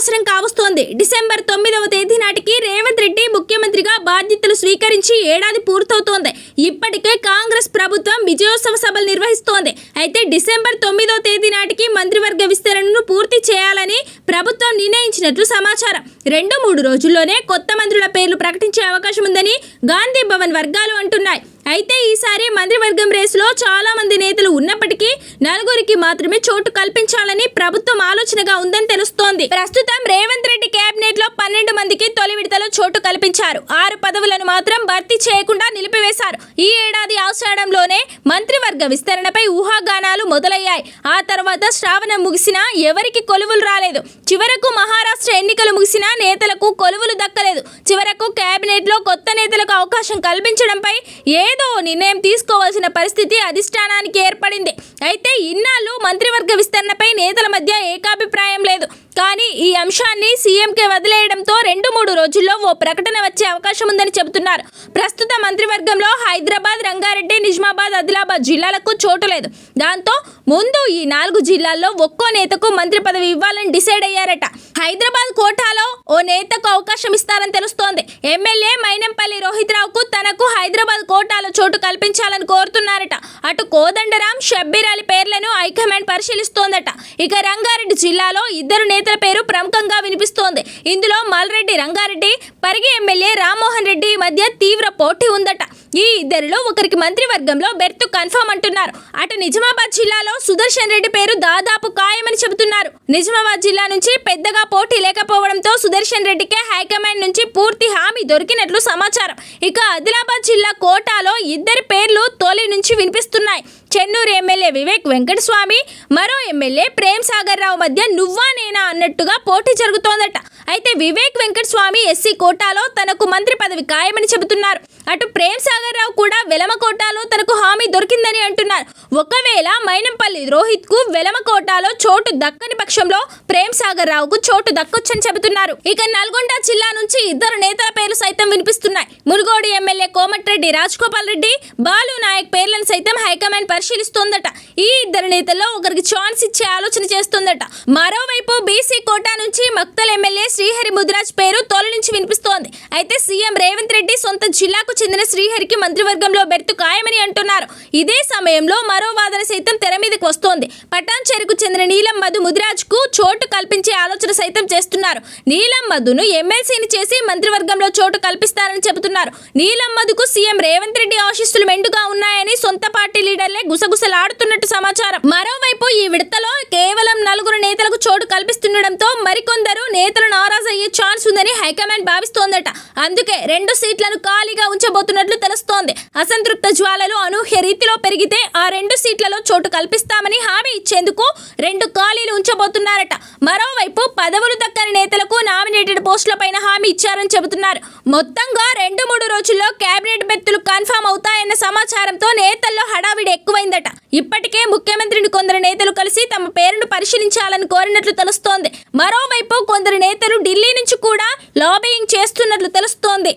సంవత్సరం కావస్తోంది. డిసెంబర్ తొమ్మిదవ తేదీ నాటికి రేవంత్ రెడ్డి ముఖ్యమంత్రిగా బాధ్యతలు స్వీకరించి ఏడాది పూర్తవుతోంది. ఇప్పటికే కాంగ్రెస్ ప్రభుత్వం విజయోత్సవ సభలు నిర్వహిస్తోంది. అయితే డిసెంబర్ తొమ్మిదో తేదీ నాటికి మంత్రివర్గ విస్తరణను పూర్తి చేయాలని ప్రభుత్వం నిర్ణయించినట్లు సమాచారం. రెండు మూడు రోజుల్లోనే కొత్త మంత్రుల పేర్లు ప్రకటించే అవకాశం ఉందని గాంధీ భవన్ వర్గాలు అంటున్నాయి. అయితే ఈసారి మంత్రివర్గం రేసులో చాలా మంది నేతలు ఉన్నప్పటికీ నలుగురికి మాత్రమే చోటు కల్పించాలని ప్రభుత్వం ఆలోచనగా ఉందని తెలుస్తోంది. ప్రస్తుతం రేవంత్ రెడ్డి కేబినెట్లో పన్నెండు మందికి తొలి విడతలో చోటు కల్పించారు. ఆరు పదవులను మాత్రం భర్తీ చేయకుండా నిలిపివేశారు. ఈ ఏడాది ఆషాఢంలోనే మంత్రివర్గ విస్తరణపై ఊహాగానాలు మొదలయ్యాయి. ఆ తర్వాత శ్రావణం ముగిసినా ఎవరికి కొలువులు రాలేదు. చివరకు మహారాష్ట్ర ఎన్నికలు ముగిసినా నేతలకు కొలువులు దక్కలేదు. చివరకు కేబినెట్లో కొత్త నేతలకు అవకాశం కల్పించడంపై ఏదో నిర్ణయం తీసుకోవాల్సిన పరిస్థితి అధిష్టానానికి ఏర్పడింది. అయితే ఇన్నాళ్ళు మంత్రివర్గ విస్తరణపై నేతల మధ్య ఏకాభిప్రాయం కానీ ఈ అంశాన్ని సీఎంకే వదిలేయడంతో రెండు మూడు రోజుల్లో ఓ ప్రకటన వచ్చే అవకాశం ఉందని చెబుతున్నారు. ప్రస్తుత మంత్రివర్గంలో హైదరాబాద్ రంగారెడ్డి నిజామాబాద్ ఆదిలాబాద్ జిల్లాలకు చోటు లేదు. దాంతో ముందు ఈ నాలుగు జిల్లాల్లో ఒక్కో నేతకు మంత్రి పదవి ఇవ్వాలని డిసైడ్ అయ్యారట. హైదరాబాద్ కోటాలో ఓ నేతకు అవకాశం ఇస్తారని తెలుస్తోంది. ఎమ్మెల్యే మైనంపల్లి రోహిత్ రావుకు తనకు హైదరాబాద్ కోటాలో చోటు కల్పించాలని కోరుతున్నారట. అటు కోదండరాం షబ్బీర్ అలీ పేర్లను హైకమాండ్ పరిశీలిస్తోందట. ఇక రంగారెడ్డి జిల్లాలో ఇద్దరు నేత పేరు ప్రముఖంగా వినిపిస్తోంది. ఇందులో మల్రెడ్డి రంగారెడ్డి పరిగి ఎమ్మెల్యే రామ్మోహన్ రెడ్డి మధ్య తీవ్ర పోటీ ఉందట. ఈ ఇద్దరిలో ఒకరికి మంత్రివర్గంలో బెర్త్ కన్ఫర్మ్ అంటున్నారు. అటు నిజామాబాద్ జిల్లాలో సుదర్శన్ రెడ్డి పేరు దాదాపు ఖాయమని చెబుతున్నారు. నిజామాబాద్ జిల్లా నుంచి పెద్దగా పోటీ లేకపోవడంతో సుదర్శన్ రెడ్డికే హైకమాండ్ నుంచి పూర్తి హామీ దొరికినట్లు సమాచారం. ఇక ఆదిలాబాద్ జిల్లా కోటాలో ఇద్దరి పేర్లు తొలి నుంచి వినిపిస్తున్నాయి. చెన్నూరు ఎమ్మెల్యే వివేక్ వెంకటస్వామి మరో ఎమ్మెల్యే ప్రేమ్ సాగర్ రావు మధ్య నువ్వా నేనా అన్నట్టుగా పోటీ జరుగుతోందట. అయితే వివేక్ వెంకటస్వామి ఎస్సీ కోటాలో తనకు మంత్రి పదవి ఖాయమని చెబుతున్నారు. అటు ప్రేమ్ సాగర్ రావు కూడా వెలమ కోటాలో తనకు హామీ దొరికిందని అంటున్నారు. ఒకవేళ మైనంపల్లి రోహిత్కు వెలమ కోటాలో చోటు దక్కని పక్షంలో ప్రేమ్ సాగర్ రావుకు చోటు దక్కొచ్చని చెబుతున్నారు. ఇక నల్గొండ జిల్లా నుంచి ఇద్దరు నేతల పేర్లు సైతం వినిపిస్తున్నాయి. మునుగోడు కోమటిరెడ్డి రాజగోపాల్ రెడ్డి బాలు నాయక్ పేర్లను సైతం హైకమాండ్ పరిశీలిస్తోందట. ఈ ఇద్దరు నేతల్లో ఒకరికి ఛాన్స్ ఇచ్చే ఆలోచన చేస్తోందట. మరోవైపు బీసీ కోటా నుంచి మక్తల్ ఎమ్మెల్యే శ్రీహరి ముదిరాజ్ పేరు తొలి నుంచి వినిపిస్తోంది. అయితే సీఎం రేవంత్ రెడ్డి సొంత జిల్లాకు చెందిన శ్రీహరికి మంత్రివర్గంలో బెర్తు ఖాయమని అంటున్నారు. ఇదే సమయంలో మరో వాదన సైతం మీదకి వస్తోంది. పటాన్ చెరుకు చెందిన నీలం మధు ముదిరాజ్కు చోటు కల్పించే ఆలోచన సైతం చేస్తున్నారు. నీలం మధును ఎమ్మెల్సీని చేసి మంత్రివర్గంలో చోటు కల్పిస్తారని చెబుతున్నారు. నీలం మధుకు సీఎం రేవంత్ రెడ్డి ఆశీస్సులు మెండుగా ఉన్నాయని సొంత పార్టీ లీడర్లే గుసగుసలాడుతున్నట్టు సమాచారం. మరోవైపు ఈ విడతలో కేవలం నలుగురు నేతలకు చోటు కల్పిస్తుండటంతో మరికొందరు నేతలు నారాజ్ అయ్యే ఛాన్స్ ఉందని హైకమాండ్ భావిస్తోందట. అందుకే రెండు సీట్లను ఖాళీగా ఉంచబోతున్నట్లు తెలుస్తోంది. అసంతృప్త జ్వాలలు అనూహ్య రీతిలో పెరిగితే ఆ రెండు సీట్లలో చోటు కల్పిస్తామని హామీ ఇచ్చేందుకు రెండు ఖాళీలు ఉంచబోతున్నారట. మరోవైపు పదవులు దక్కని నేతలకు నామినేటెడ్ పోస్టులపైన హామీ ఇచ్చారని చెబుతున్నారు. మొత్తంగా రెండు మూడు రోజుల్లో కేబినెట్ బెత్తులు కన్ఫర్మ్ అవుతాయన్న సమాచారంతో నేతల్లో హడావిడి ఎక్కువైందట. ఇప్పటికే ముఖ్యమంత్రిని కొందరు నేతలు కలిసి తమ పేరును పరిశీలించాలని కోరినట్లు తెలుస్తోంది. మరోవైపు కొందరు నేతలు ఢిల్లీ నుంచి కూడా లాబియింగ్ చేస్తున్నట్లు తెలుస్తోంది.